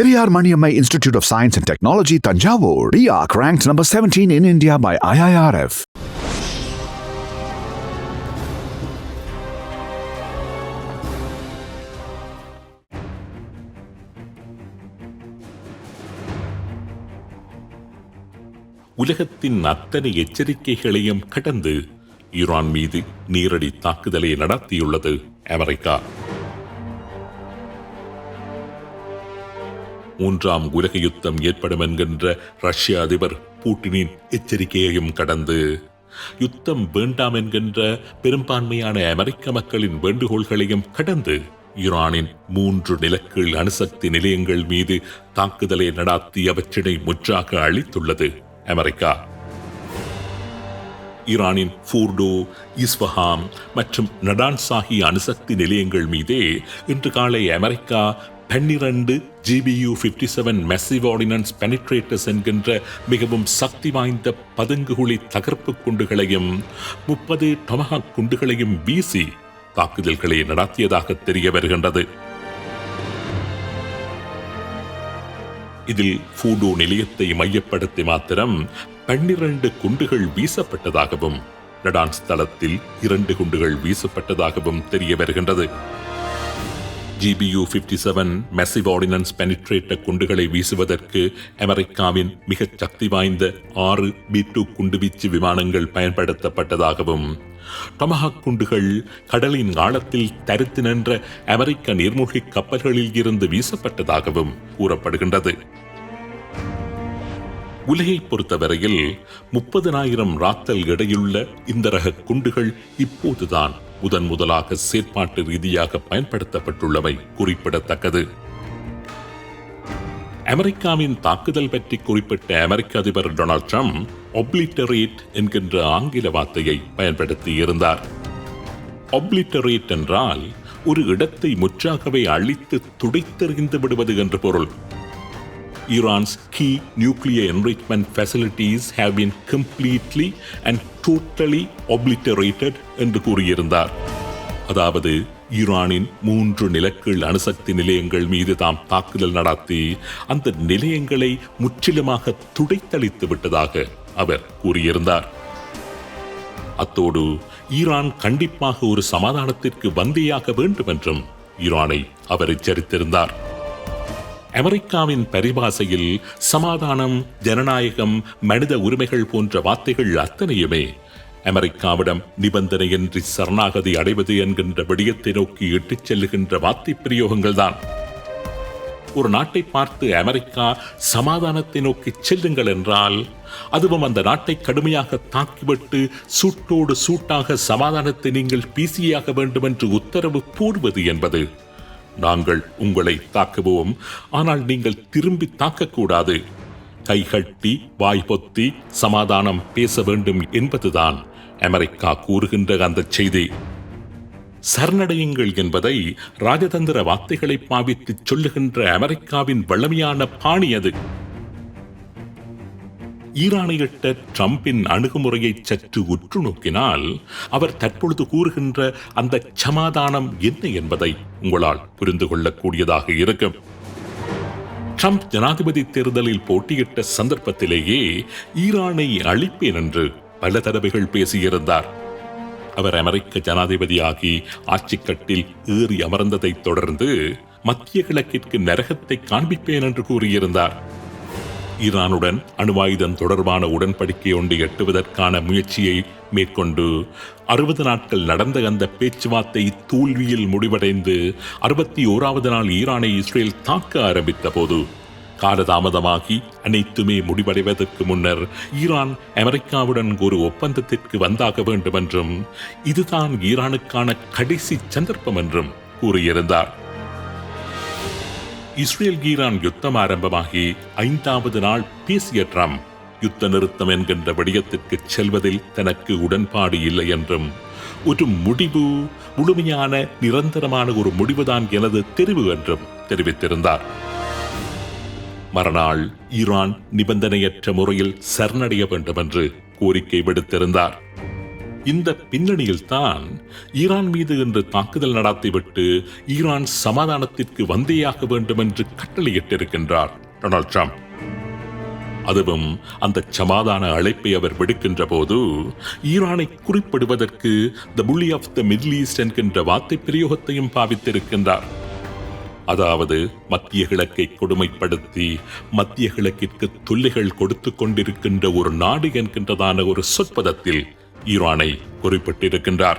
Periyar Maniammai institute of science and technology Thanjavur டிஆக் ranks number seventeen in India by IIRF உலகத்தின் அத்தனை எச்சரிக்கைகளையும் கடந்து Iran மீது நேரடி தாக்குதலை நடத்தியுள்ளது அமெரிக்கா மூன்றாம் உலக யுத்தம் ஏற்படும் என்கின்ற ரஷ்ய அதிபர் பூட்டினின் எச்சரிக்கையையும் கடந்து யுத்தம் வேண்டாம் என்கின்ற பெரும்பான்மையான அமெரிக்க மக்களின் வேண்டுகோள்களையும் கடந்து ஈரானின் மூன்று நிலக்கீழ் அணுசக்தி நிலையங்கள் மீது தாக்குதலை நடாத்தி அவற்றினை முற்றாக அளித்துள்ளது அமெரிக்கா. ஈரானின் ஃபூர்டோ இஸ்வஹாம் மற்றும் நடான்ஸ் ஆகிய அணுசக்தி நிலையங்கள் மீதே இன்று காலை அமெரிக்கா பன்னிரண்டு GBU fifty seven massive ordnance penetrators என்கின்ற மிகவும் சக்தி வாய்ந்த பதுங்குகுழி தகர்ப்பு குண்டுகளையும் முப்பது டொமஹாக் குண்டுகளையும் வீசி தாக்குதல்களை நடத்தியதாக தெரிய வருகின்றது. இதில் ஃபூடோ நிலையத்தை மையப்படுத்தி மாத்திரம் பன்னிரண்டு குண்டுகள் வீசப்பட்டதாகவும் லடான் தளத்தில் இரண்டு குண்டுகள் வீசப்பட்டதாகவும் தெரிய வருகின்றது. GBU fifty seven massive ordnance penetrator குண்டுகளை வீசுவதற்கு அமெரிக்காவின் மிகச் சக்தி வாய்ந்த ஆறு பி டூ குண்டுவீச்சு விமானங்கள் பயன்படுத்தப்பட்டதாகவும் டொமஹாக் குண்டுகள் கடலின் ஆழத்தில் தரித்து நின்ற அமெரிக்க நீர்மூழ்கி கப்பல்களில் இருந்து வீசப்பட்டதாகவும் கூறப்படுகின்றது. உலகை பொறுத்தவரையில் முப்பதனாயிரம் ராத்தல் எடையுள்ள இந்த ரக குண்டுகள் இப்போதுதான் முதன் முதலாக செயற்பாட்டு ரீதியாக பயன்படுத்தப்பட்டுள்ளவை குறிப்பிடத்தக்கது. அமெரிக்காவின் தாக்குதல் பற்றி குறிப்பிட்ட அமெரிக்க அதிபர் டொனால்ட் ட்ரம்ப் ஒப்ளிட்டரேட் என்கின்ற ஆங்கில வார்த்தையை பயன்படுத்தி இருந்தார் ஒப்ளிட்டரேட் என்றால் ஒரு இடத்தை முற்றாகவே அழித்து துடைத்தெறிந்து விடுவது என்று பொருள். Iran's key nuclear enrichment facilities have been completely and totally obliterated என்று கூறியிருந்தார். அதாவது ஈரானின் மூன்று நிலக்கீழ் அணுசக்தி நிலையங்கள் மீது தாம் தாக்குதல் நடத்தி அந்த நிலையங்களை முற்றிலுமாக துடைத்தளித்து விட்டதாக அவர் கூறியிருந்தார். அத்தோடு ஈரான் கண்டிப்பாக ஒரு சமாதானத்திற்கு வந்தியாக வேண்டும் என்றும் ஈரானை அவர் எச்சரித்திருந்தார். அமெரிக்காவின் பரிபாசையில் சமாதானம் ஜனநாயகம் மனித உரிமைகள் போன்ற வார்த்தைகள் அத்தனையுமே அமெரிக்காவிடம் நிபந்தனையின்றி சரணாகதி அடைவது என்கின்ற விடயத்தை நோக்கி இட்டுச் செல்லுகின்ற வார்த்தை பிரயோகங்கள்தான். ஒரு நாட்டை பார்த்து அமெரிக்கா சமாதானத்தை நோக்கி செல்லுங்கள் என்றால் அதுவும் அந்த நாட்டை கடுமையாக தாக்கிவிட்டு சூட்டோடு சூட்டாக சமாதானத்தை நீங்கள் பிசியாக வேண்டும் என்று உத்தரவு போடுவது என்பது நாங்கள் உங்களை தாக்குவோம். ஆனால் நீங்கள் திரும்பி தாக்கக்கூடாது. கைகட்டி வாய் பொத்தி சமாதானம் பேச வேண்டும் என்பதுதான் அமெரிக்கா கூறுகின்ற அந்த செய்தி. சரணடையுங்கள் என்பதை ராஜதந்திர வார்த்தைகளை பாவித்து சொல்லுகின்ற அமெரிக்காவின் வளமையான பாணி அது. ஈரானையிட்ட ட்ரம்பின் அணுகுமுறையை சற்று உற்று நோக்கினால் அவர் தற்பொழுது கூறுகின்ற அந்த சமாதானம் என்ன என்பதை உங்களால் புரிந்து கொள்ளக்கூடியதாக இருக்கும். ட்ரம்ப் ஜனாதிபதி தேர்தலில் போட்டியிட்ட சந்தர்ப்பத்திலேயே ஈரானை அழிப்பேன் என்று பல தடவைகள் பேசியிருந்தார். அவர் அமெரிக்க ஜனாதிபதியாகி ஆட்சிக்கட்டில் ஏறி அமர்ந்ததைத் தொடர்ந்து மத்திய கிழக்கிற்கு நரகத்தை காண்பிப்பேன் என்று கூறியிருந்தார். ஈரானுடன் அணுவாயுதம் தொடர்பான உடன்படிக்கை ஒன்று எட்டுவதற்கான முயற்சியை மேற்கொண்டு அறுபது நாட்கள் நடந்த அந்த பேச்சுவார்த்தை தோல்வியில் முடிவடைந்து அறுபத்தி ஓராவது நாள் ஈரானை இஸ்ரேல் தாக்க ஆரம்பித்த போது காலதாமதமாகி அனைத்துமே முடிவடைவதற்கு முன்னர் ஈரான் அமெரிக்காவுடன் ஒரு ஒப்பந்தத்திற்கு வந்தாக வேண்டும் என்றும் இதுதான் ஈரானுக்கான கடைசி சந்தர்ப்பம் என்றும் கூறியிருந்தார். இஸ்ரேல் ஈரான் யுத்தம் ஆரம்பமாகி ஐந்தாவது நாள் பேசிய ட்ரம்ப் யுத்த நிறுத்தம் என்கின்ற விடயத்திற்கு செல்வதில் தனக்கு உடன்பாடு இல்லை என்றும் ஒரு முடிவு முழுமையான நிரந்தரமான ஒரு முடிவுதான் எனது தெரிவு என்றும் தெரிவித்திருந்தார். மறுநாள் ஈரான் நிபந்தனையற்ற முறையில் சரணடைய வேண்டும் என்று கோரிக்கை விடுத்திருந்தார். இந்த பின்னணியில்தான் ஈரான் மீது இன்று தாக்குதல் நடத்திவிட்டு ஈரான் சமாதானத்திற்கு வந்தேயாக வேண்டும் என்று கட்டளையிட்டிருக்கின்றார் டொனால்ட் ட்ரம்ப். அதுவும் அந்த சமாதான அழைப்பை அவர் விடுக்கின்ற போது ஈரானை குறிப்பிடுவதற்கு த புள்ளி ஆஃப் த மிடில் ஈஸ்ட் என்கின்ற வார்த்தை பிரயோகத்தையும் பாவித்திருக்கின்றார். அதாவது மத்திய கிழக்கை கொடுமைப்படுத்தி மத்திய கிழக்கிற்கு தொல்லைகள் கொடுத்து கொண்டிருக்கின்ற ஒரு நாடு என்கின்றதான ஒரு சொற்பதத்தில் ஈரானை குறிப்பிட்டிருக்கின்றார்.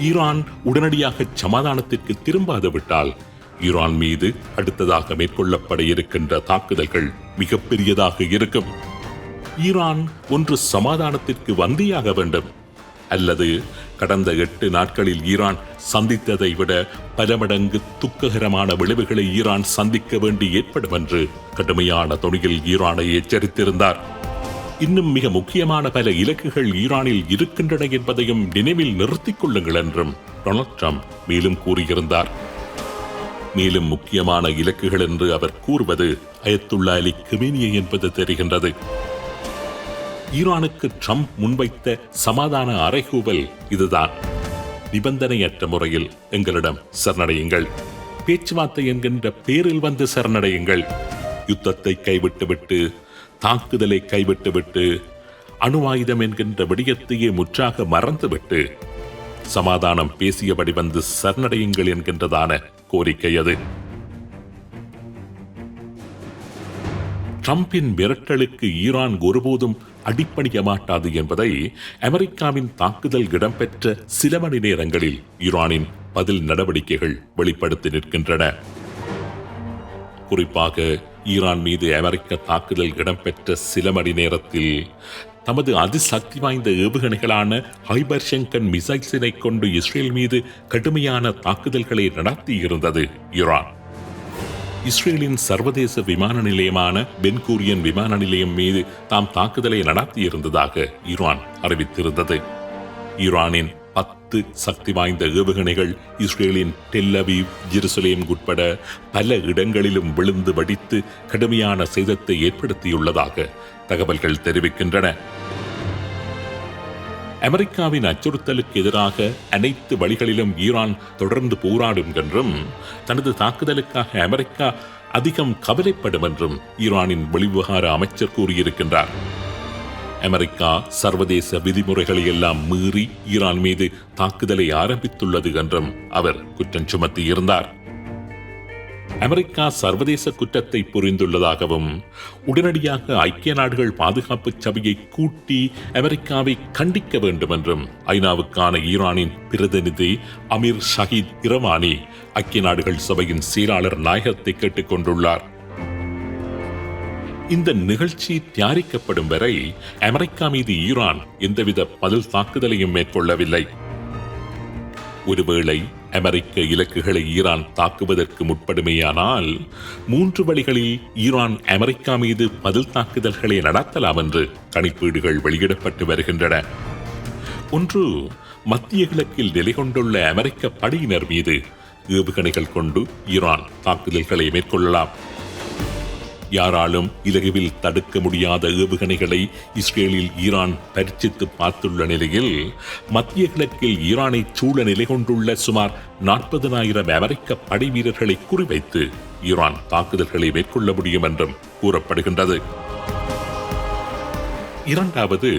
ஈரான் உடனடியாக சமாதானத்திற்கு திரும்பாது விட்டால் ஈரான் மீது அடுத்ததாக மேற்கொள்ளப்பட இருக்கின்ற தாக்குதல்கள் மிகப்பெரியதாக இருக்கும். ஈரான் ஒன்று சமாதானத்திற்கு வந்தியாக வேண்டும். அல்லது கடந்த எட்டு நாட்களில் ஈரான் சந்தித்ததை விட பல மடங்கு துக்ககரமான விளைவுகளை ஈரான் சந்திக்க வேண்டி ஏற்படும் என்று கடுமையான துணியில் ஈரானை எச்சரித்திருந்தார். இன்னும் மிக முக்கியமான பல இலக்குகள் ஈரானில் இருக்கின்றன என்பதையும் நினைவில் நிறுத்திக் கொள்ளுங்கள் என்றும் டொனால்ட் ட்ரம்ப் மேலும் கூறியிருந்தார். மேலும் முக்கியமான இலக்குகள் என்று அவர் கூறுவது அயத்துல்லா அலி கிமேனியை என்பது தெரிகின்றது. ஈரானுக்கு ட்ரம்ப் முன்வைத்த சமாதான அறைகூவல் இதுதான். நிபந்தனையற்ற முறையில் எங்களிடம் சரணடையுங்கள். பேச்சுவார்த்தை என்கின்ற பேரில் வந்து சரணடையுங்கள். யுத்தத்தை கைவிட்டுவிட்டு தாக்குதலை கைவிட்டுவிட்டு அணு ஆயுதம் என்கின்ற விடயத்தையே முற்றாக மறந்துவிட்டு சமாதானம் பேசியபடி வந்து சரணடையுங்கள் என்கின்றதான கோரிக்கை அது. ட்ரம்பின் மிரட்டலுக்கு ஈரான் ஒருபோதும் அடிப்பணிய மாட்டாது என்பதை அமெரிக்காவின் தாக்குதல் இடம்பெற்ற சில மணி நேரங்களில் ஈரானின் பதில் நடவடிக்கைகள் வெளிப்படுத்தி நிற்கின்றன. குறிப்பாக ஈரான் மீது அமெரிக்க தாக்குதல் இடம்பெற்ற சில மணி நேரத்தில் தமது அதிசக்தி வாய்ந்த ஏவுகணைகளான ஹைபர்ஷங்கன் மிசைல்ஸினை கொண்டு இஸ்ரேல் மீது கடுமையான தாக்குதல்களை நடத்தியிருந்தது ஈரான். இஸ்ரேலின் சர்வதேச விமான நிலையமான பென்கூரியன் விமான நிலையம் மீது தாம் தாக்குதலை நடத்தியிருந்ததாக ஈரான் அறிவித்திருந்தது. ஈரானின் பத்து சக்தி வாய்ந்த ஏவுகணைகள் இஸ்ரேலின் டெல்லவீவ் ஜெருசலேம் உட்பட பல இடங்களிலும் விழுந்து வடித்து கடுமையான சேதத்தை ஏற்படுத்தியுள்ளதாக தகவல்கள் தெரிவிக்கின்றன. அமெரிக்காவின் அச்சுறுத்தலுக்கு எதிராக அனைத்து வழிகளிலும் ஈரான் தொடர்ந்து போராடும் என்றும் தனது தாக்குதலுக்காக அமெரிக்கா அதிகம் கவலைப்படும் என்றும் ஈரானின் வெளிவிவகார அமைச்சர் கூறியிருக்கின்றார். அமெரிக்கா சர்வதேச விதிமுறைகளை எல்லாம் மீறி ஈரான் மீது தாக்குதலை ஆரம்பித்துள்ளது என்றும் அவர் குற்றம் சுமத்தியிருந்தார். அமெரிக்கா சர்வதேச குற்றத்தை புரிந்துள்ளதாகவும் உடனடியாக ஐக்கிய நாடுகள் பாதுகாப்பு சபையை கூட்டி அமெரிக்காவை கண்டிக்க வேண்டும் என்றும் ஐநாவுக்கான ஈரானின் பிரதிநிதி அமீர் ஷஹீத் இரவானி ஐக்கிய நாடுகள் சபையின் செயலாளர் நாயகத்தை கேட்டுக்கொண்டுள்ளார். கொண்டுள்ளார் இந்த நிகழ்ச்சி தயாரிக்கப்படும் வரை அமெரிக்கா மீது ஈரான் எந்தவித பதில் தாக்குதலையும் மேற்கொள்ளவில்லை. ஒருவேளை அமெரிக்க இலக்குகளை ஈரான் தாக்குவதற்கு முற்படுமேயானால் மூன்று வழிகளில் ஈரான் அமெரிக்கா மீது பதில் தாக்குதல்களை நடத்தலாம் என்று கணிப்பீடுகள் வெளியிடப்பட்டு வருகின்றன. ஒன்று மத்திய கிழக்கில் நிலை கொண்டுள்ள அமெரிக்க படையினர் மீது ஏவுகணைகள் கொண்டு ஈரான் தாக்குதல்களை மேற்கொள்ளலாம். யாராலும் இலகுவில் தடுக்க முடியாத ஏவுகணைகளை இஸ்ரேலில் ஈரான் பரிச்சித்து பார்த்துள்ள நிலையில் மத்திய கிழக்கில் ஈரானை சூழ நிலை கொண்டுள்ள சுமார் நாற்பதனாயிரம் அமெரிக்க படை வீரர்களை குறிவைத்து ஈரான் தாக்குதல்களை மேற்கொள்ள முடியும் என்றும் கூறப்படுகின்றது. இரண்டாவது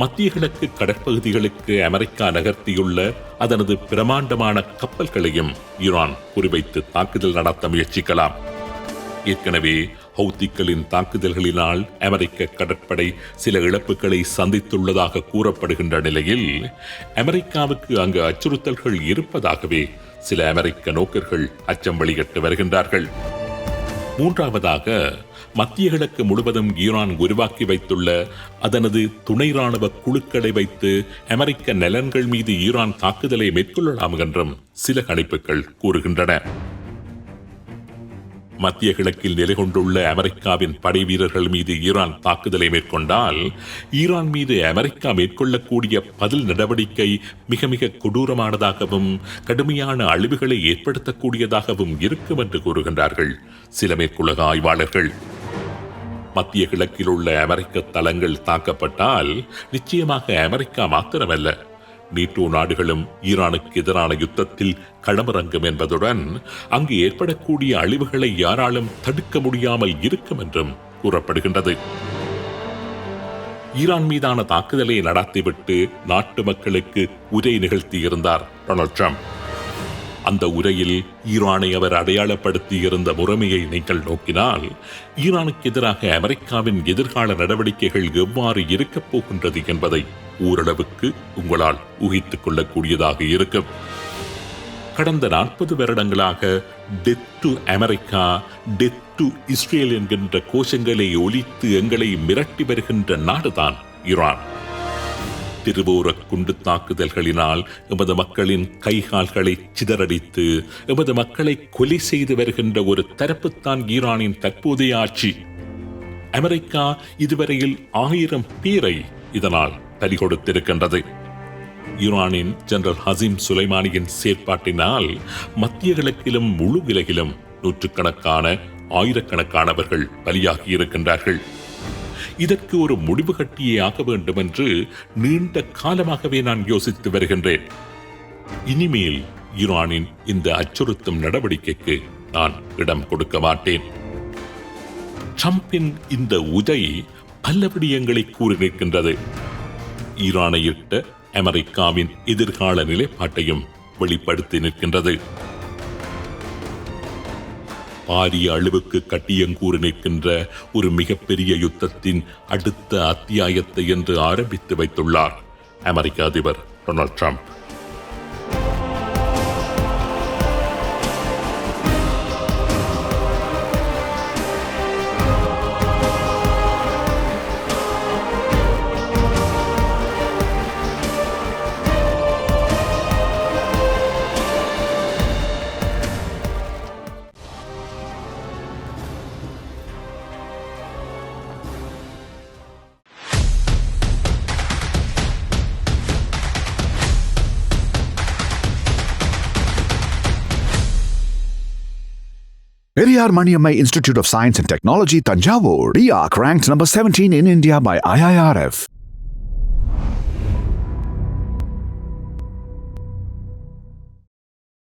மத்திய கிழக்கு கடற்பகுதிகளுக்கு அமெரிக்கா நகர்த்தியுள்ள அதனது பிரமாண்டமான கப்பல்களையும் ஈரான் குறிவைத்து தாக்குதல் நடத்த முயற்சிக்கலாம். ஏற்கனவே ஹவுத்திகளின் தாக்குதல்களினால் அமெரிக்க கடற்படை சில இழப்புகளை சந்தித்துள்ளதாக கூறப்படுகின்ற நிலையில் அமெரிக்காவுக்கு அங்கு அச்சுறுத்தல்கள் இருப்பதாகவே சில அமெரிக்க நோக்கர்கள் அச்சம் வெளியிட்டு வருகின்றார்கள். மூன்றாவதாக மத்திய கிழக்கு முழுவதும் ஈரான் உருவாக்கி வைத்துள்ள அதனது துணை ராணுவ குழுக்களை வைத்து அமெரிக்க நலன்கள் மீது ஈரான் தாக்குதலை மேற்கொள்ளலாம் என்றும் சில கணிப்புகள் கூறுகின்றன. மத்திய கிழக்கில் நிலை கொண்டுள்ள அமெரிக்காவின் படை வீரர்கள் மீது ஈரான் தாக்குதலை மேற்கொண்டால் ஈரான் மீது அமெரிக்கா மேற்கொள்ளக்கூடிய பதில் நடவடிக்கை மிக மிக கொடூரமானதாகவும் கடுமையான அழிவுகளை ஏற்படுத்தக்கூடியதாகவும் இருக்கும் என்று கூறுகின்றார்கள். சில மேற்குலக ஆய்வாளர்கள் மத்திய கிழக்கில் உள்ள அமெரிக்க தளங்கள் தாக்கப்பட்டால் நிச்சயமாக அமெரிக்கா மாத்திரமல்ல நீட்டோ நாடுகளும் ஈரானுக்கு எதிரான யுத்தத்தில் களமிறங்கும் என்பதுடன் அங்கு ஏற்படக்கூடிய அழிவுகளை யாராலும் தடுக்க முடியாமல் இருக்கும் என்றும் கூறப்படுகின்றது. ஈரான் மீதான தாக்குதலை நடத்திவிட்டு நாட்டு மக்களுக்கு உரை நிகழ்த்தியிருந்தார் டொனால்ட் ட்ரம்ப். அந்த உரையில் ஈரானை அவர் அடையாளப்படுத்தியிருந்த முறைமையை நீங்கள் நோக்கினால் ஈரானுக்கு எதிராக அமெரிக்காவின் எதிர்கால நடவடிக்கைகள் எவ்வாறு இருக்கப் போகின்றது என்பதை ஓரளவுக்கு உங்களால் ஊகித்துக் கொள்ளக்கூடியதாக இருக்கும். கடந்த நாற்பது வருடங்களாக death to America death to Israel என்கின்ற கோஷங்களை ஒலித்து எங்களை மிரட்டி வருகின்ற நாடுதான் ஈரான். திருவோர குண்டு தாக்குதல்களினால் எமது மக்களின் கைகால்களை சிதறடித்து எமது மக்களை கொலை செய்து வருகின்ற ஒரு தரப்புத்தான் ஈரானின் தற்போதைய ஆட்சி. அமெரிக்கா இதுவரையில் ஆயிரம் பேரை இதனால் பலி கொடுத்திருக்கின்றது. ஈரானின் ஜெனரல் ஹசீம் சுலைமானியின் செயற்பாட்டினால் மத்திய கிழக்கிலும் முழு உலகிலும் நூற்றுக்கணக்கான ஆயிரக்கணக்கானவர்கள் பலியாகி இருக்கின்றார்கள். இதற்கு ஒரு முடிவு கட்டியே ஆக வேண்டும் என்று நீண்ட காலமாகவே நான் யோசித்து வருகின்றேன். இனிமேல் ஈரானின் இந்த அச்சுறுத்தும் நடவடிக்கைக்கு நான் இடம் கொடுக்க மாட்டேன். ட்ரம்பின் இந்த உதை பல விடயங்களை கூறி நிற்கின்றது. ஈரானை இட்ட அமெரிக்காவின் எதிர்கால நிலைப்பாட்டையும் வெளிப்படுத்தி நிற்கின்றது. பாரிய அளவுக்கு கட்டியங்கூறி நிற்கின்ற ஒரு மிகப்பெரிய யுத்தத்தின் அடுத்த அத்தியாயத்தை என்று ஆரம்பித்து வைத்துள்ளார் அமெரிக்க அதிபர் Donald Trump. Periyar Maniammai Institute of Science and Technology, Tanjavur. RIAC ranked number 17 in India by IIRF.